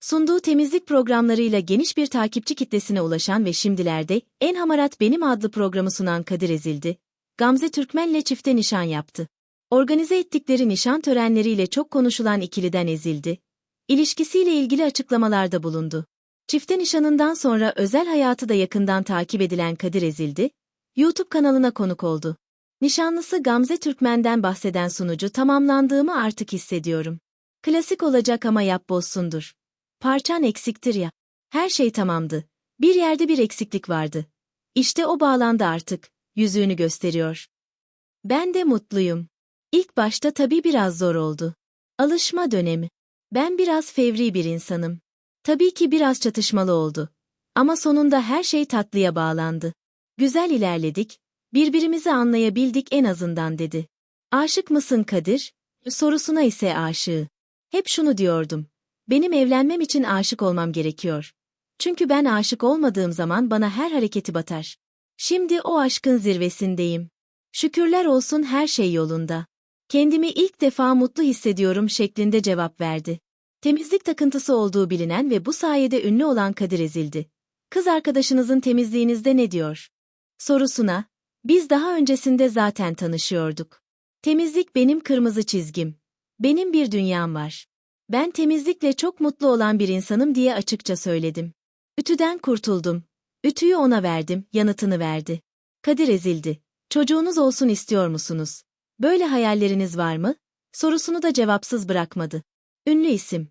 Sunduğu temizlik programlarıyla geniş bir takipçi kitlesine ulaşan ve şimdilerde En Hamarat Benim adlı programı sunan Kadir Ezildi, Gamze Türkmen'le çifte nişan yaptı. Organize ettikleri nişan törenleriyle çok konuşulan ikiliden ezildi. İlişkisiyle ilgili açıklamalarda bulundu. Çifte nişanından sonra özel hayatı da yakından takip edilen Kadir Ezildi, YouTube kanalına konuk oldu. Nişanlısı Gamze Türkmen'den bahseden sunucu tamamlandığımı artık hissediyorum. Klasik olacak ama yap bozsundur. Parçan eksiktir ya. Her şey tamamdı. Bir yerde bir eksiklik vardı. İşte o bağlandı artık. Yüzüğünü gösteriyor. Ben de mutluyum. İlk başta tabii biraz zor oldu. Alışma dönemi. Ben biraz fevri bir insanım. Tabii ki biraz çatışmalı oldu. Ama sonunda her şey tatlıya bağlandı. Güzel ilerledik, birbirimizi anlayabildik en azından dedi. Aşık mısın Kadir? Sorusuna ise aşığı. Hep şunu diyordum. Benim evlenmem için aşık olmam gerekiyor. Çünkü ben aşık olmadığım zaman bana her hareketi batar. Şimdi o aşkın zirvesindeyim. Şükürler olsun her şey yolunda. Kendimi ilk defa mutlu hissediyorum şeklinde cevap verdi. Temizlik takıntısı olduğu bilinen ve bu sayede ünlü olan Kadir Ezildi. Kız arkadaşınızın temizliğinizde ne diyor? Sorusuna, biz daha öncesinde zaten tanışıyorduk. Temizlik benim kırmızı çizgim. Benim bir dünyam var. Ben temizlikle çok mutlu olan bir insanım diye açıkça söyledim. Ütüden kurtuldum. Ütüyü ona verdim, yanıtını verdi. Kadir ezildi. Çocuğunuz olsun istiyor musunuz? Böyle hayalleriniz var mı? Sorusunu da cevapsız bırakmadı. Ünlü isim.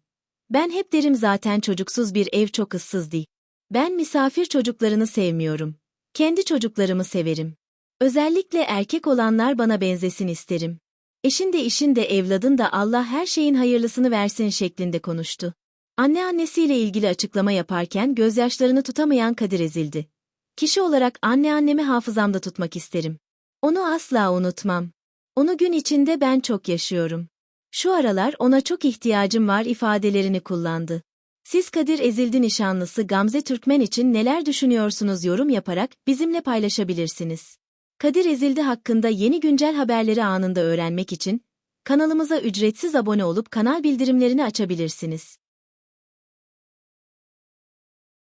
Ben hep derim zaten çocuksuz bir ev çok ıssız değil. Ben misafir çocuklarını sevmiyorum. Kendi çocuklarımı severim. Özellikle erkek olanlar bana benzesin isterim. Eşin de işin de evladın da Allah her şeyin hayırlısını versin şeklinde konuştu. Anne annesiyle ilgili açıklama yaparken gözyaşlarını tutamayan Kadir ezildi. Kişi olarak anne annemi hafızamda tutmak isterim. Onu asla unutmam. Onu gün içinde ben çok yaşıyorum. Şu aralar ona çok ihtiyacım var ifadelerini kullandı. Siz Kadir Ezildi nişanlısı Gamze Türkmen için neler düşünüyorsunuz yorum yaparak bizimle paylaşabilirsiniz. Kadir Ezildi hakkında yeni güncel haberleri anında öğrenmek için kanalımıza ücretsiz abone olup kanal bildirimlerini açabilirsiniz.